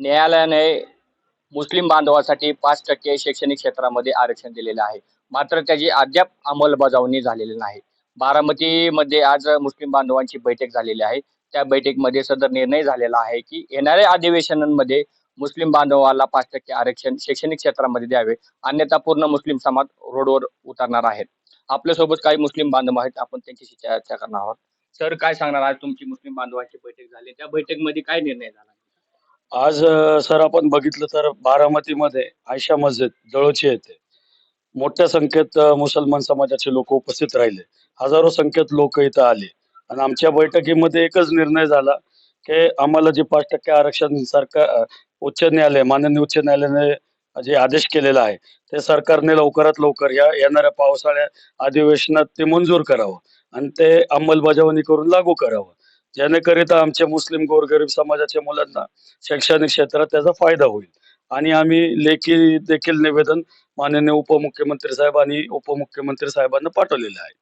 न्यायालयाने मुस्लिम बांधवासाठी पाच टक्के शैक्षणिक क्षेत्रामध्ये आरक्षण दिलेलं आहे. मात्र त्याची अद्याप अंमलबजावणी झालेली नाही. बारामतीमध्ये आज मुस्लिम बांधवांची बैठक झालेली आहे. त्या बैठकीमध्ये सदर निर्णय झालेला आहे की येणाऱ्या अधिवेशनांमध्ये मुस्लिम बांधवाला पाच टक्के आरक्षण शैक्षणिक क्षेत्रामध्ये द्यावे अन्यथा पूर्ण मुस्लिम समाज रोडवर उतरणार आहेत आपल्यासोबत काही मुस्लिम बांधव आहेत. आपण त्यांच्याशी चर्चा करणार आहोत. सर काय सांगणार आज तुमची मुस्लिम बांधवांची बैठक झाली? त्या बैठकीमध्ये काय निर्णय झाला? आज अ, सर आपण बघितलं तर बारामतीमध्ये आयशा मस्जिद जवळची येते मोठ्या संख्येत अ, मुसलमान समाजाचे लोक उपस्थित राहिले. हजारो संख्येत लोक इथं आले. आणि आमच्या बैठकीमध्ये एकच निर्णय झाला की आम्हाला जे पाच टक्के आरक्षण सरकार अ, उच्च न्यायालय माननीय उच्च न्यायालयाने जे आदेश केलेला आहे ते सरकारने लवकरात लवकर या येणाऱ्या पावसाळ्या अधिवेशनात ते मंजूर करावं. आणि ते अंमलबजावणी करून लागू करावं. जेणेकरिता आमच्या मुस्लिम गोरगरीब समाजाच्या मुलांना शैक्षणिक क्षेत्रात त्याचा फायदा होईल. आणि आम्ही लेखी देखील निवेदन माननीय उपमुख्यमंत्री साहेब आणि उपमुख्यमंत्री साहेबांना पाठवलेले आहे.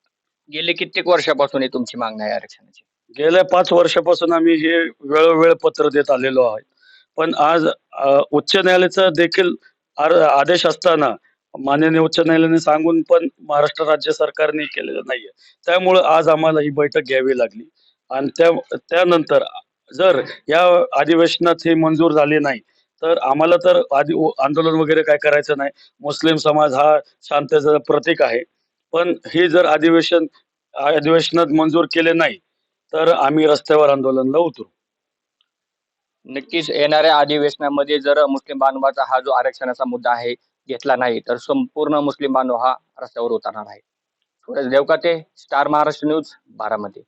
गेले कित्येक वर्षापासून ही तुमची मागणी आहे आरक्षणाची? गेल्या पाच वर्षापासून आम्ही हे वेळोवेळ पत्र देत आलेलो आहे. पण आज अ, उच्च न्यायालयाचा देखील आर- आदेश असताना माननीय उच्च न्यायालयाने सांगून पण महाराष्ट्र राज्य सरकारने केलेलं नाहीये. त्यामुळं आज आम्हाला ही बैठक घ्यावी लागली. आणि त्या त्यानंतर जर या अधिवेशनात हे मंजूर झाले नाही तर आम्हाला तर आधी आंदोलन वगैरे काय करायचं नाही. मुस्लिम समाज हा शांततेचं प्रतीक आहे. पण हे जर अधिवेशन अधिवेशनात मंजूर केले नाही तर आम्ही रस्त्यावर आंदोलनला उतरू. नक्कीच येणाऱ्या अधिवेशनामध्ये जर मुस्लिम बांधवाचा हा जो आरक्षणाचा मुद्दा आहे घेतला नाही तर संपूर्ण मुस्लिम बांधव हा रस्त्यावर उतरणार आहे. Devkate star Maharashtra news Baramati.